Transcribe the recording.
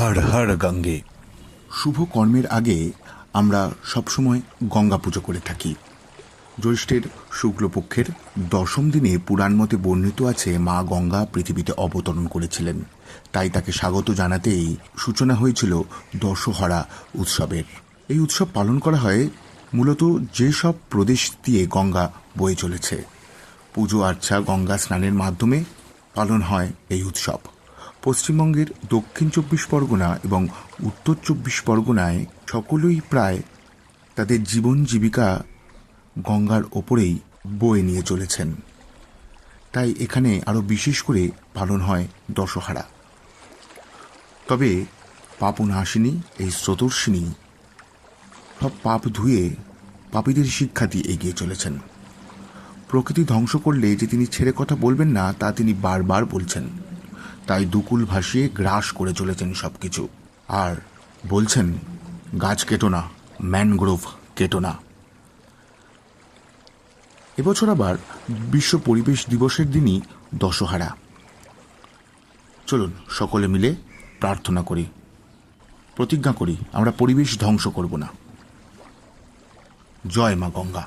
হর হর গঙ্গে। শুভ কর্মের আগে আমরা সবসময় গঙ্গা পুজো করে থাকি। জ্যৈষ্ঠের শুক্লপক্ষের দশম দিনে পুরাণ মতে বর্ণিত আছে, মা গঙ্গা পৃথিবীতে অবতরণ করেছিলেন। তাই তাকে স্বাগত জানাতেই সূচনা হয়েছিল দশহরা উৎসবের। এই উৎসব পালন করা হয় মূলত যেসব প্রদেশ দিয়ে গঙ্গা বয়ে চলেছে। পুজো আর্চা গঙ্গা স্নানের মাধ্যমে পালন হয় এই উৎসব। পশ্চিমবঙ্গের দক্ষিণ চব্বিশ পরগনা এবং উত্তর চব্বিশ পরগনায় সকলেই প্রায় তাদের জীবন জীবিকা গঙ্গার ওপরেই বয়ে নিয়ে চলেছেন। তাই এখানে আরও বিশেষ করে পালন হয় দশহারা। তবে পাপনাশিনী এই স্রোতর্ষিনী সব পাপ ধুয়ে পাপীদের শিক্ষা দিয়ে এগিয়ে চলেছেন। প্রকৃতি ধ্বংস করলে যে তিনি ছেড়ে কথা বলবেন না, তা তিনি বারবার বলছেন। তাই দুকুল ভাসিয়ে গ্রাস করে চলেছেন সব কিছু আর বলছেন, গাছ কেটো না, ম্যানগ্রোভ কেটো না। এবছর আবার বিশ্ব পরিবেশ দিবসের দিনই দশহারা। চলুন, সকলে মিলে প্রার্থনা করি, প্রতিজ্ঞা করি, আমরা পরিবেশ ধ্বংস করব না। জয় মা গঙ্গা।